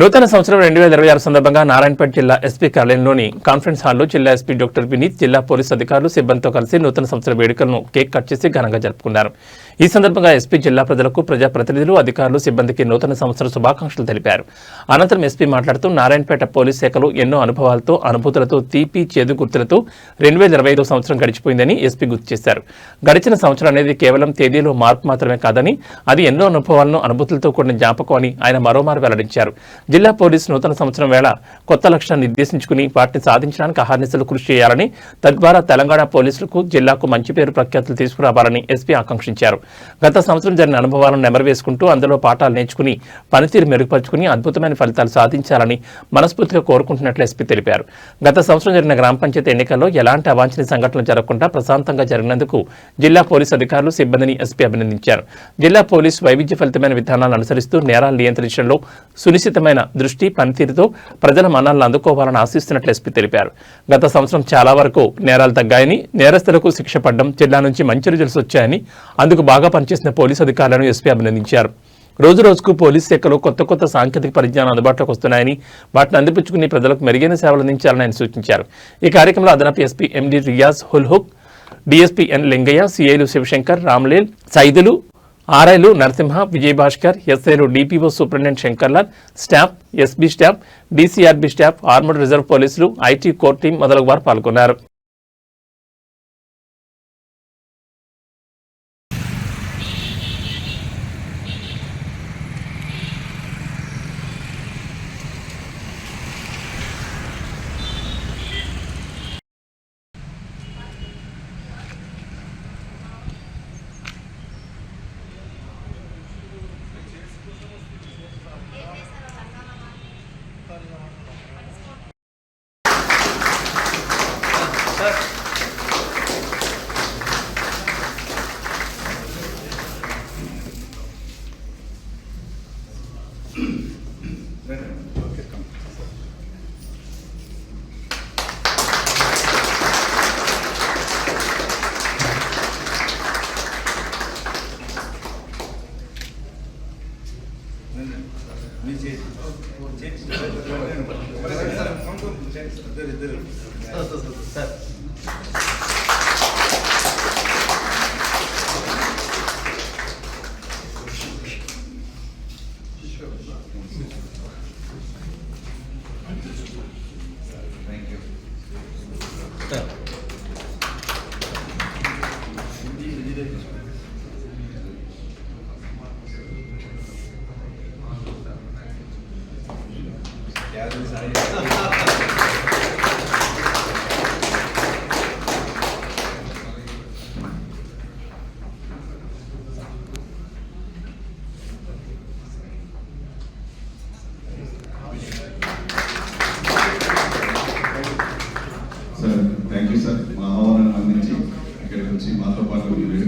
నూతన సంవత్సరం రెండు వేల ఇరవై ఆరు సందర్భంగా నారాయణపేట జిల్లా ఎస్పీ కార్యాలయంలోని కాన్ఫరెన్స్ హాల్లో జిల్లా ఎస్పీ డాక్టర్ వినీత్ జిల్లా పోలీసు అధికారులు సిబ్బందితో కలిసి నూతన సంవత్సర వేడుకలను కేక్ కట్ చేసి ఘనంగా జరుపుకున్నారు. ఈ సందర్భంగా ఎస్పీ జిల్లా ప్రజలకు ప్రజాప్రతినిధులు అధికారులు సిబ్బందికి నూతన సంవత్సర శుభాకాంక్షలు తెలిపారు. అనంతరం ఎస్పీ మాట్లాడుతూ నారాయణపేట పోలీస్ శాఖలో ఎన్నో అనుభవాలతో అనుభూతులతో తీపి చేదు గుర్తులతో రెండు వేల ఇరవై ఐదో సంవత్సరం గడిచిపోయిందని ఎస్పీ గుర్తు చేశారు. గడిచిన సంవత్సరం అనేది కేవలం తేదీలో మార్పు మాత్రమే కాదని అది ఎన్నో అనుభవాలను అనుభూతులతో కూడిన జ్ఞాపకం అని ఆయన మరోమారు వెల్లడించారు. జిల్లా పోలీసు నూతన సంవత్సరం వేళ కొత్త లక్ష్యాన్ని నిర్దేశించుకుని వాటిని సాధించడానికి అహర్నిశలు కృషి చేయాలని తద్వారా తెలంగాణ పోలీసులకు జిల్లాకు మంచి పేరు ప్రఖ్యాతులు తీసుకురావాలని ఎస్పీ ఆకాంక్షించారు. గత సంవత్సరం జరిగిన అనుభవాలను నెమరవేసుకుంటూ అందులో పాఠాలు నేర్చుకుని పనితీరు మెరుగుపరుచుకుని అద్భుతమైన ఫలితాలు సాధించాలని మనస్ఫూర్తిగా కోరుకుంటున్నట్లు ఎస్పీ తెలిపారు. గత సంవత్సరం జరిగిన గ్రామ పంచాయతీ ఎన్నికల్లో ఎలాంటి అవాంఛనీయ సంఘటనలు జరగకుండా ప్రశాంతంగా జరిగినందుకు జిల్లా పోలీసు అధికారులు సిబ్బందిని ఎస్పీ అభినందించారు. జిల్లా పోలీసు వైవిధ్య ఫలితమైన విధానాలను అనుసరిస్తూ నేరాలు నియంత్రించడంలో సునిశ్చితమైన దృష్టి పనితీరుతో ప్రజల మన్నాలను అందుకోవాలని ఆశిస్తున్నట్లు ఎస్పీ తెలిపారు. గత సంవత్సరం చాలా వరకు నేరాలు తగ్గాయని నేరస్తులకు శిక్ష పడడం జిల్లా నుంచి మంచి రిజల్ట్స్ వచ్చాయని అందుకు బాగా పనిచేసిన పోలీసు అధికారులను ఎస్పీ అభినందించారు. రోజు రోజుకు పోలీస్ శాఖలో కొత్త కొత్త సాంకేతిక పరిజ్ఞానం అందుబాటులోకి వస్తున్నాయని వాటిని అందిపుచ్చుకుని ప్రజలకు మెరుగైన సేవలు అందించాలని ఆయన సూచించారు. ఈ కార్యక్రమంలో అదనపు SP MD Riaz Ul-Haq DSP N Lingaiah సిఐలు Shivshankar Ramlal Saidulu ఆర్ఐలు నరసింహ విజయభాస్కర్ ఎస్ఐలు DPO superintendent Shankarlal staff SB staff DCRB staff armed reserve పోలీసులు ఐటీ కోర్ టీం మొదలగు వారు పాల్గొన్నారు. Sir, sir, sir. Yeah, तपासणी